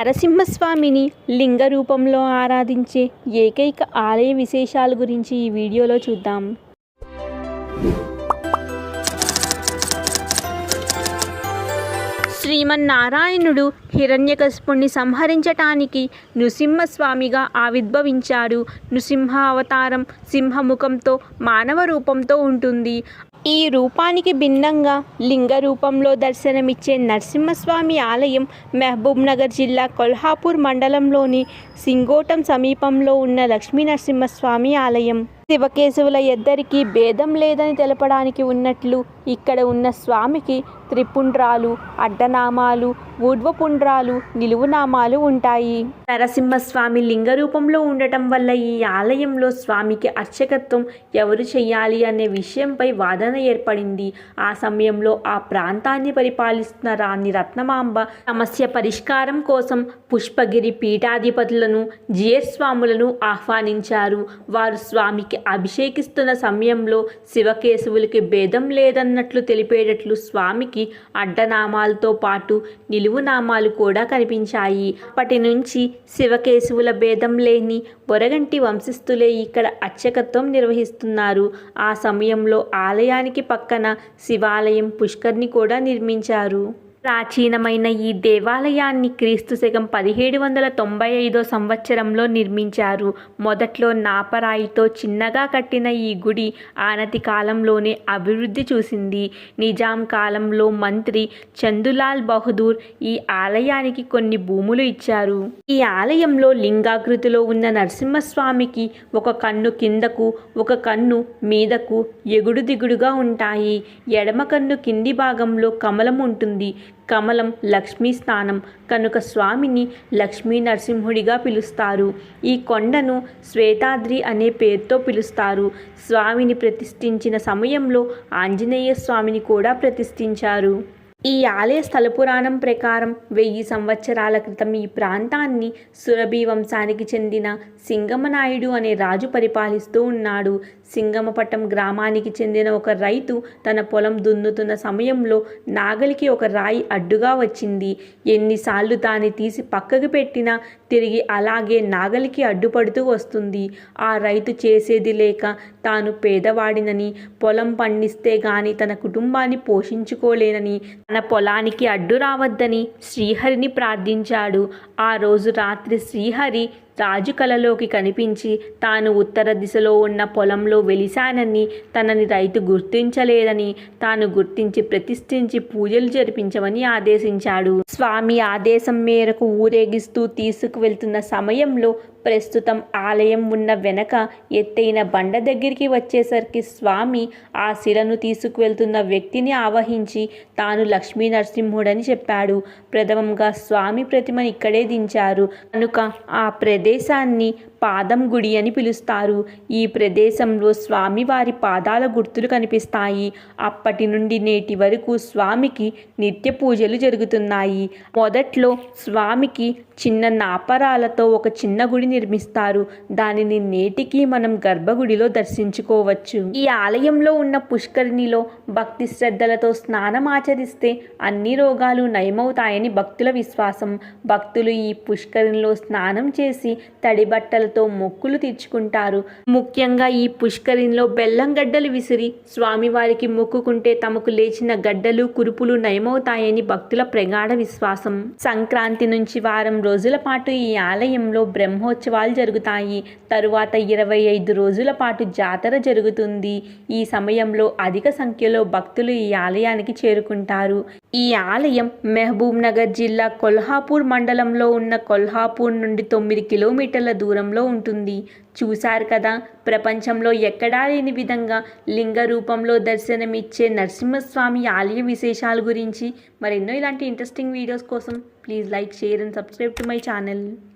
నరసింహస్వామిని లింగ రూపంలో ఆరాధించే ఏకైక ఆలయ విశేషాల గురించి ఈ వీడియోలో చూద్దాం. శ్రీమన్నారాయణుడు హిరణ్యకశిపుణ్ణి సంహరించటానికి నృసింహస్వామిగా ఆవిర్భవించాడు. నృసింహ అవతారం సింహముఖంతో మానవ రూపంతో ఉంటుంది. ఈ రూపానికి భిన్నంగా లింగ రూపంలో దర్శనమిచ్చే నరసింహస్వామి ఆలయం మహబూబ్నగర్ జిల్లా కొల్హాపూర్ మండలంలోని సింగోటం సమీపంలో ఉన్న లక్ష్మీ నరసింహస్వామి ఆలయం. శివకేశవుల ఇద్దరికీ భేదం లేదని తెలపడానికి ఉన్నట్లు ఇక్కడ ఉన్న స్వామికి త్రిపుండ్రాలు అడ్డనామాలు ఊర్ధ్వపుండ్రాలు నిలువునామాలు ఉంటాయి. నరసింహస్వామి లింగ రూపంలో ఉండటం వల్ల ఈ ఆలయంలో స్వామికి అర్చకత్వం ఎవరు చేయాలి అనే విషయంపై వాదన ఏర్పడింది. ఆ సమయంలో ఆ ప్రాంతాన్ని పరిపాలిస్తున్న రాణి రత్నమాంబ సమస్య పరిష్కారం కోసం పుష్పగిరి పీఠాధిపతులను జియర్ స్వాములను ఆహ్వానించారు. వారు స్వామికి అభిషేకిస్తున్న సమయంలో శివకేశవులకి భేదం లేదన్నట్లు తెలిపేటట్లు స్వామికి అడ్డనామాలతో పాటు నిలువునామాలు కూడా కనిపించాయి. అప్పటి నుంచి శివకేశవుల భేదం లేని బొరగంటి వంశస్థులే ఇక్కడ అర్చకత్వం నిర్వహిస్తున్నారు. ఆ సమయంలో ఆలయానికి పక్కన శివాలయం పుష్కర్ని కూడా నిర్మించారు. ప్రాచీనమైన ఈ దేవాలయాన్ని క్రీస్తు శకం పదిహేడు వందల తొంభై ఐదో సంవత్సరంలో నిర్మించారు. మొదట్లో నాపరాయితో చిన్నగా కట్టిన ఈ గుడి ఆనతి కాలంలోనే అభివృద్ధి చూసింది. నిజాం కాలంలో మంత్రి చందులాల్ బహదూర్ ఈ ఆలయానికి కొన్ని భూములు ఇచ్చారు. ఈ ఆలయంలో లింగాకృతిలో ఉన్న నరసింహస్వామికి ఒక కన్ను కిందకు ఒక కన్ను మీదకు ఎగుడు దిగుడుగా ఉంటాయి. ఎడమ కన్ను కింది భాగంలో కమలం ఉంటుంది. కమలం లక్ష్మీ స్థానం కనుక స్వామిని లక్ష్మీ నరసింహుడిగా పిలుస్తారు. ఈ కొండను శ్వేతాద్రి అనే పేరుతో పిలుస్తారు. స్వామిని ప్రతిష్ఠించిన సమయంలో ఆంజనేయ స్వామిని కూడా ప్రతిష్ఠించారు. ఈ ఆలయ స్థల పురాణం ప్రకారం వెయ్యి సంవత్సరాల క్రితం ఈ ప్రాంతాన్ని సురభి వంశానికి చెందిన సింగమనాయుడు అనే రాజు పరిపాలిస్తూ ఉన్నాడు. సింగమపట్నం గ్రామానికి చెందిన ఒక రైతు తన పొలం దున్నుతున్న సమయంలో నాగలికి ఒక రాయి అడ్డుగా వచ్చింది. ఎన్నిసార్లు దాన్ని తీసి పక్కకు పెట్టినా తిరిగి అలాగే నాగలికి అడ్డుపడుతూ వస్తుంది. ఆ రైతు చేసేది లేక తాను పేదవాడినని పొలం పండిస్తే గాని తన కుటుంబాన్ని పోషించుకోలేనని తన పొలానికి అడ్డు రావద్దని శ్రీహరిని ప్రార్థించాడు. ఆ రోజు రాత్రి శ్రీహరి రాజు కలలోకి కనిపించి తాను ఉత్తర దిశలో ఉన్న పొలంలో వెలిశానని తనని రైతు గుర్తించలేదని తాను గుర్తించి ప్రతిష్ఠించి పూజలు జరిపించమని ఆదేశించాడు. స్వామి ఆదేశం మేరకు ఊరేగిస్తూ తీసుకువెళ్తున్న సమయంలో ప్రస్తుతం ఆలయం ఉన్న వెనక ఎత్తైన బండ దగ్గరికి వచ్చేసరికి స్వామి ఆ శిలను తీసుకువెళ్తున్న వ్యక్తిని ఆవహించి తాను లక్ష్మీ నరసింహుడని చెప్పాడు. ప్రథమంగా స్వామి ప్రతిమను ఇక్కడే దించారు. కనుక ఆ దేశాన్ని పాదం గుడి అని పిలుస్తారు. ఈ ప్రదేశంలో స్వామివారి పాదాల గుర్తులు కనిపిస్తాయి. అప్పటి నుండి నేటి వరకు స్వామికి నిత్య పూజలు జరుగుతున్నాయి. మొదట్లో స్వామికి చిన్న నాపరాలతో ఒక చిన్న గుడి నిర్మిస్తారు. దానిని నేటికి మనం గర్భగుడిలో దర్శించుకోవచ్చు. ఈ ఆలయంలో ఉన్న పుష్కరిణిలో భక్తి శ్రద్ధలతో స్నానం ఆచరిస్తే అన్ని రోగాలు నయమవుతాయని భక్తుల విశ్వాసం. భక్తులు ఈ పుష్కరిణిలో స్నానం చేసి తడి బట్టలతో మొక్కులు తీర్చుకుంటారు. ముఖ్యంగా ఈ పుష్కరిణిలో బెల్లం గడ్డలు విసిరి స్వామివారికి మొక్కుకుంటే తమకు లేచిన గడ్డలు కురుపులు నయమవుతాయని భక్తుల ప్రగాఢ విశ్వాసం. సంక్రాంతి నుంచి వారం రోజుల పాటు ఈ ఆలయంలో బ్రహ్మోత్సవాలు జరుగుతాయి. తరువాత ఇరవై ఐదు రోజుల పాటు జాతర జరుగుతుంది. ఈ సమయంలో అధిక సంఖ్యలో భక్తులు ఈ ఆలయానికి చేరుకుంటారు. ఈ ఆలయం మహబూబ్ నగర్ జిల్లా కొల్హాపూర్ మండలంలో ఉన్న కొల్హాపూర్ నుండి తొమ్మిది కిలోమీటర్ల దూరంలో ఉంటుంది. చూశారు కదా ప్రపంచంలో ఎక్కడా లేని విధంగా లింగ రూపంలో దర్శనమిచ్చే నరసింహస్వామి ఆలయ విశేషాల గురించి మరెన్నో ఇలాంటి ఇంట్రెస్టింగ్ వీడియోస్ కోసం please like share and subscribe to my channel